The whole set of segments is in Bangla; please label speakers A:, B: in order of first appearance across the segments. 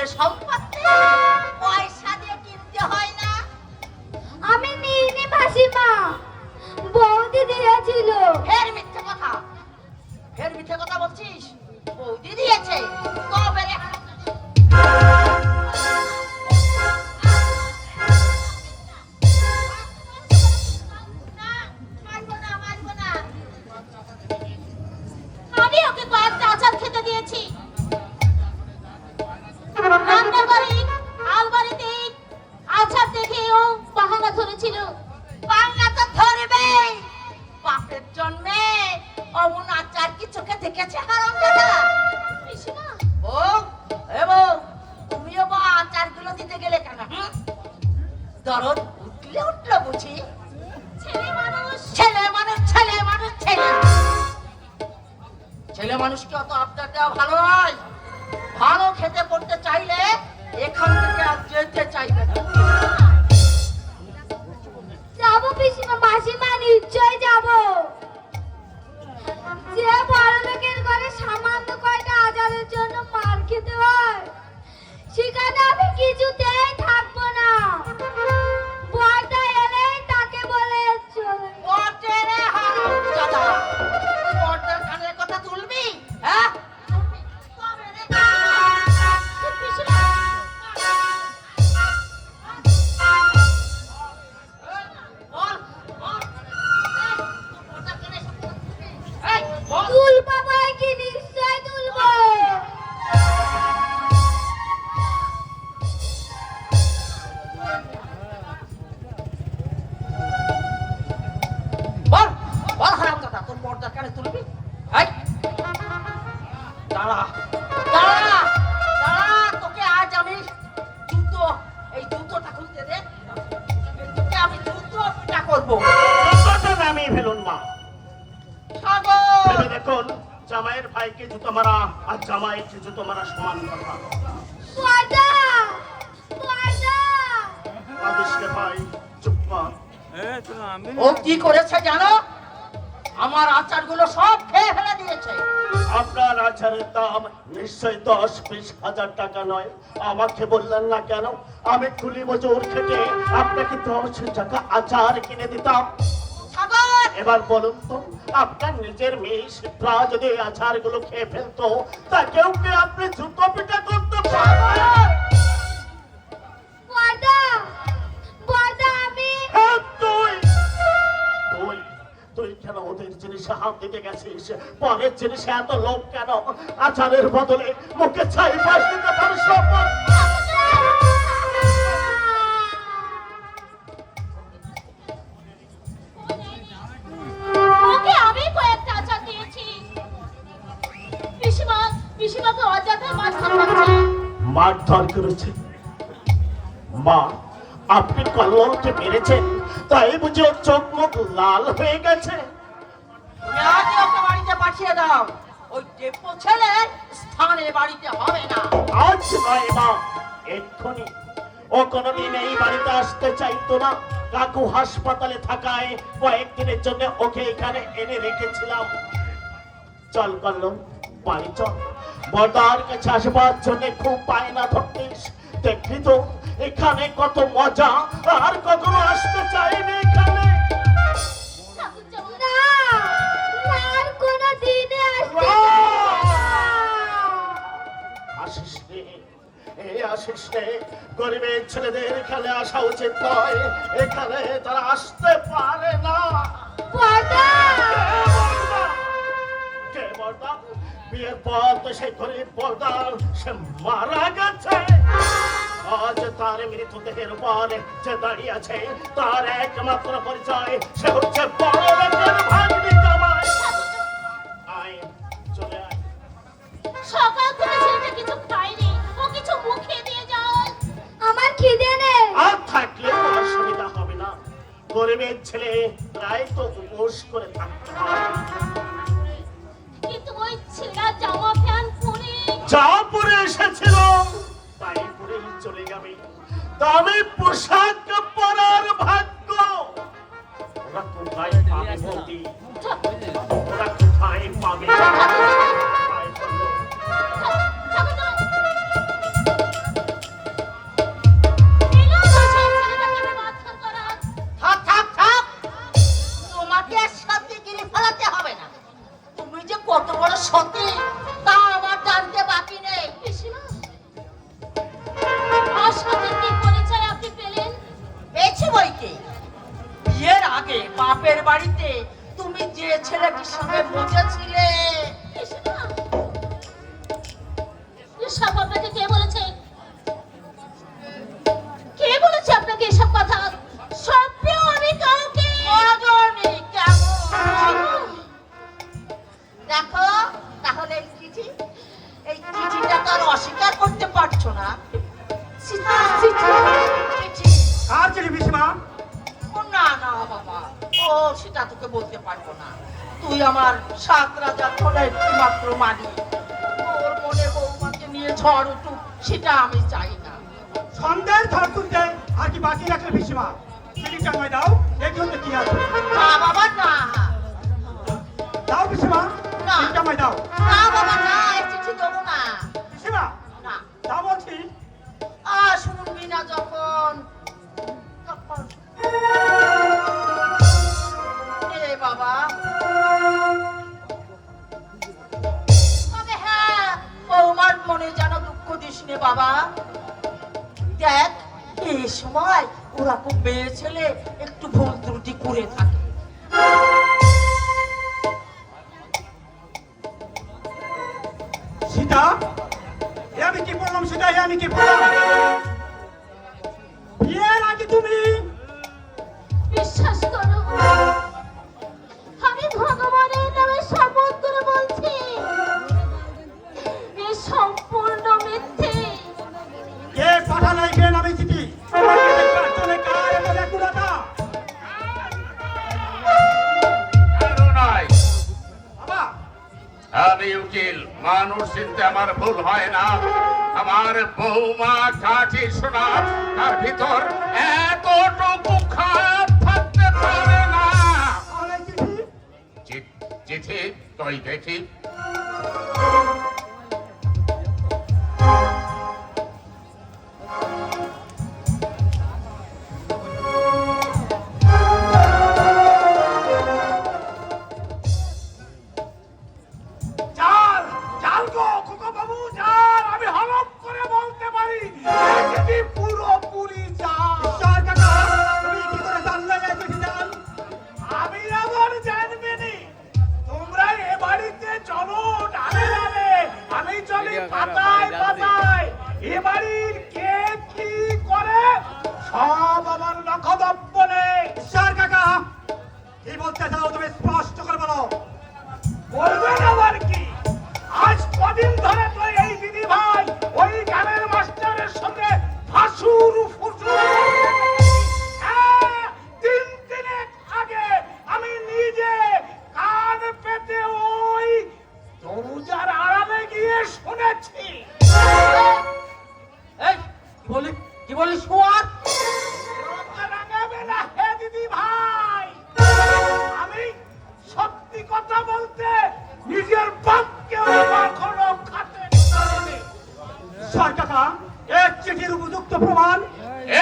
A: বাপ গেলে ভালো নয় ভালো খেতে পড়তে চাইলে এখান থেকে আর যেতে চাইবে না।
B: যাব যে বড় সামান্য কয়টা আজারের জন্য মার খেতে হয়, সেখানে আমি কিছুতেই থাকব না।
A: দাঁড়া। দাঁড়া দাঁড়া তোকে আজ আমি জুতো এই জুতোটা খুলতে দে। তোকে আমি জুতো পিটা করব।
C: কথা নামিয়ে ফেলুন মা।
A: সাগর!
C: দেখুন জামাইয়ের ভাইকে জুতো মারা আর জামাইকে জুতো মারা সমান কথা। আদেশকে ভাই চুপ কর।
A: ও কি করেছে জানো? আমার আচারগুলো সব খেয়ে ফেলে দিয়েছে।
C: আপনার আচারের দাম নিশ্চয় দশ বিশ হাজার টাকা নয়। আমাকে বললেন না কেন? আমি কুলি মজুর থেকে আপনাকে দশ টাকা আচার কিনে দিতাম। এবার বলুন তো আপনার নিজের মেয়ে শিপ্রা যদি আচারগুলো খেয়ে ফেলতো তাকেও কি আপনি জুতো পিঠা করতে পারবেন তুই কেন ওদের জিনিসে হাত দিতে গেছিস? পরের জিনিসে এত লোভ কেন? আচারের বদলে মুখে ছাই পাশ দিতে পারিস মারধর করেছে। মা আপনি কল্লকে মেরেছেন? তাই বুঝে ওর চোখ মুখ লাল হয়ে গেছে।
A: তুমি আজই ওকে বাড়িতে পাঠিয়ে দাও। ওই ডেপো ছেলে স্থানে বাড়িতে হবে না।
C: আজ নয় মা এক্ষুনি। ও কোনোদিন এই বাড়িতে আসতে চাইতো না। কাকু হাসপাতালে থাকায় কয়েকদিনের জন্য ওকে এখানে এনে রেখেছিলাম। চল করলাম বাড়ি চল। বর্দার কাছে আসবার জন্য খুব বায়না ধরতিস। দেখলি তো এখানে কত মজা আর কখনো আসতে চাইনি উচিত নয় এখানে তারা আসতে পারে না। বিয়ের পর তো সেই গরিব বর্দার সে মারা গেছে। আজ তার মৃতদেহের উপর যে দাঁড়িয়ে আছে তার একমাত্র পরিচয় সে হচ্ছে বড় লোকের ভাগ্নি জামাই আয় চলে আয়।
D: সকাল থেকে ছেলেটা কিছু খায়নি। ও কিছু মুখে দিয়ে যায়।
B: আমার খিদে নেই।
C: আর থাকলে গরিবের ছেলে প্রায় তো উপোস করে থাকতে
D: কিন্তু ওই ছেলেরা জামা প্যান্ট পরে
C: যা পরে এসেছিল তাই পরেই চলে দামি দামি পোশাক পরার ভাগ্য। ওরা কোথায় পাবে ওরা কোথায় পাবে?
A: বাপের বাড়িতে। তুমি যে ছেলেটির সঙ্গে বসেছিলে।
D: এসব আপনাকে কে বলেছে? কে বলেছে আপনাকে এসব কথা? আমি কাউকে
A: অজনি কেমন? দেখো তাহলে এই চিঠি এই চিঠিটা তো আর অস্বীকার করতে পারছ না। সেটা তোকে বলতে পারব না। তুই আমার সাত রাজার ধরে মাত্র মানি তোর মনে বৌমাকে নিয়ে ঝড় উঠুক সেটা আমি চাই না।
E: সন্ধ্যের ঝড় তুলতে আর কি বাকি রাখলে পিসিমা? চিঠিটা আমায় দাও দেখি হতে কি আছে।
A: না বাবা না।
E: দাও পিসিমা
A: না।
E: চিঠিটা আমায় দাও।
A: না বাবা না চিঠি দেবো না। দুঃখ বাবা। দেখ এই সময় ওরা খুব মেয়ে ছেলে একটু ভুল ত্রুটি করে থাকে।
E: সীতা আমি কি বললাম সীতা? এ আমি কি বললাম? বিয়ের আগে তুমি
D: বিশ্বাস করো।
F: মানুষ চিনতে আমার ভুল হয় না। আমার বৌমা শোনা তার ভিতর এতটুকু খাপ থাকতে পারে না।
E: চিঠি।
F: তুই দেখি
E: সত্যি কথা বলতে নিজের বাপকেও কখনো খাতে স্যার কাকা এক চিঠির উপযুক্ত প্রমাণ।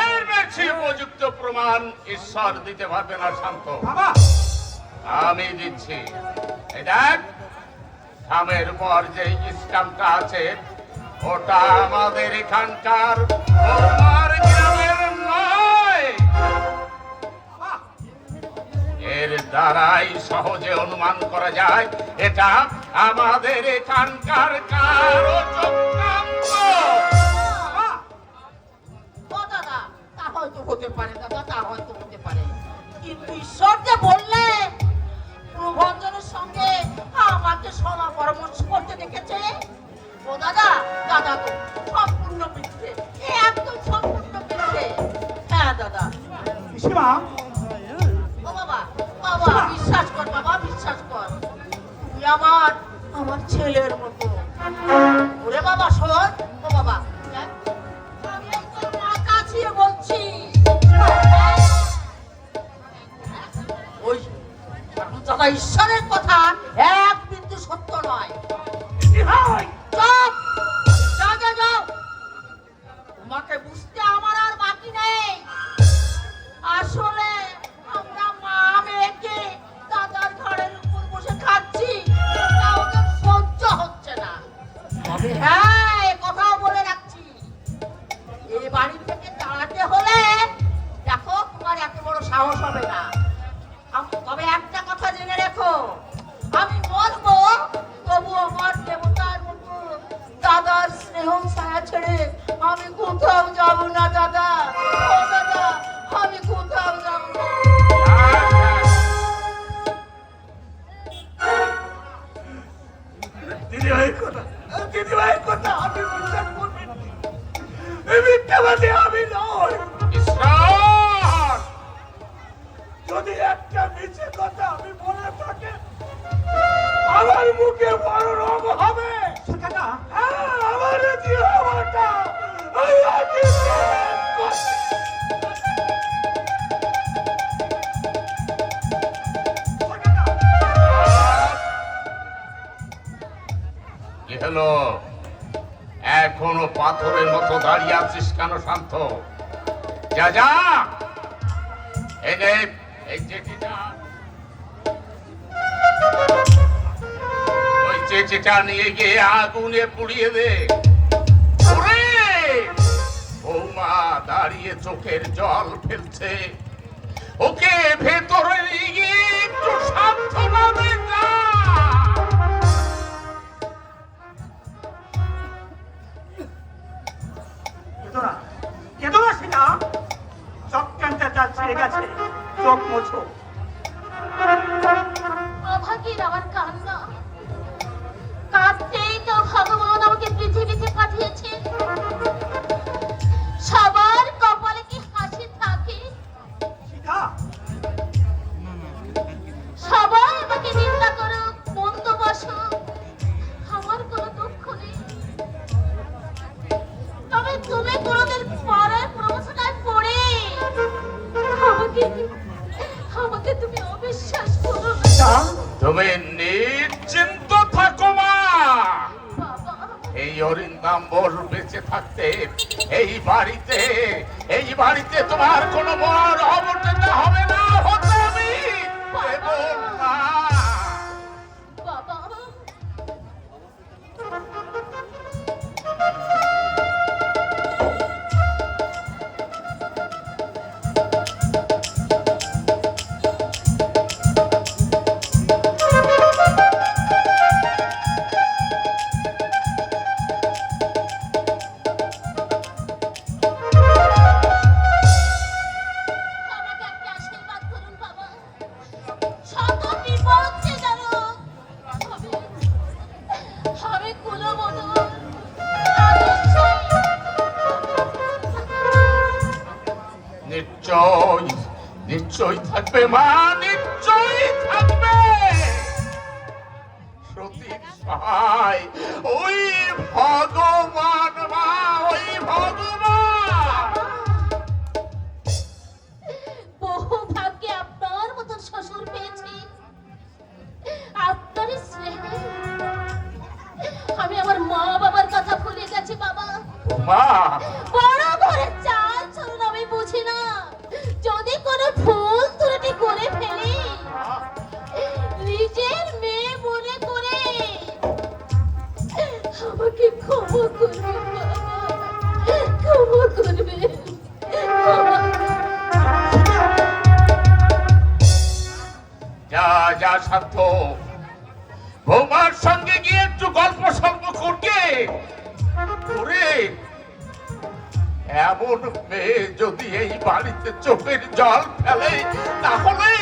F: এর বেশি উপযুক্ত প্রমাণ ঈশ্বর দিতে পারবে না শান্ত।
E: বাবা।
F: আমি দিচ্ছি। দেখ থামের পর যে স্টাম্পটা আছে ওটা আমাদের এখানকার এর দ্বারাই সহজে অনুমান করা যায়। এটা আমাদের এখানকার কারও চক্রান্ত
A: ও দাদা হয়তো হতে পারে দাদা তা হয়তো হতে পারে। কিন্তু ঈশ্বর যে বললে প্রভঞ্জনের সঙ্গে আমাকে সভা পরামর্শ করতে দেখেছে? ও দাদা দাদা তো সম্পূর্ণ মিথ্যে একদম সম্পূর্ণ মিথ্যে হ্যাঁ দাদা।
E: পিসিমা
A: ছেলের
F: পাথরের মতো দাঁড়িয়ে আছিস কেন, শান্ত? যা যা! গিয়ে আগুনে পুড়িয়ে দে। বৌমা দাঁড়িয়ে চোখের জল ফেলছে। ওকে ভেতরে একটু সান্ত্বনা
E: কাটা ছিঁড়ে গেছে। চোখ মোছো।
D: অভাগীর আমার কান্না। কাঁদতেই তো ভগবান আমাকে পৃথিবীতে পাঠিয়েছে।
F: অরিন্দাম্বর বেঁচে থাকতে, এই বাড়িতে এই বাড়িতে তোমার কোনো বড় অবর্তন হবে না, হতে আমি ভাই ওই ভগবান মা ওই ভগবান।
D: বহু ভাগ্যে আপনার মতন শ্বশুর পেয়েছি। আপনার আমি আমার মা বাবার কথা ভুলে গেছি বাবা।
F: মা স্বার্থ বৌমার সঙ্গে গিয়ে একটু গল্প সল্প করতে। এমন মেয়ে যদি এই বাড়িতে চোখের জল ফেলে, তাহলে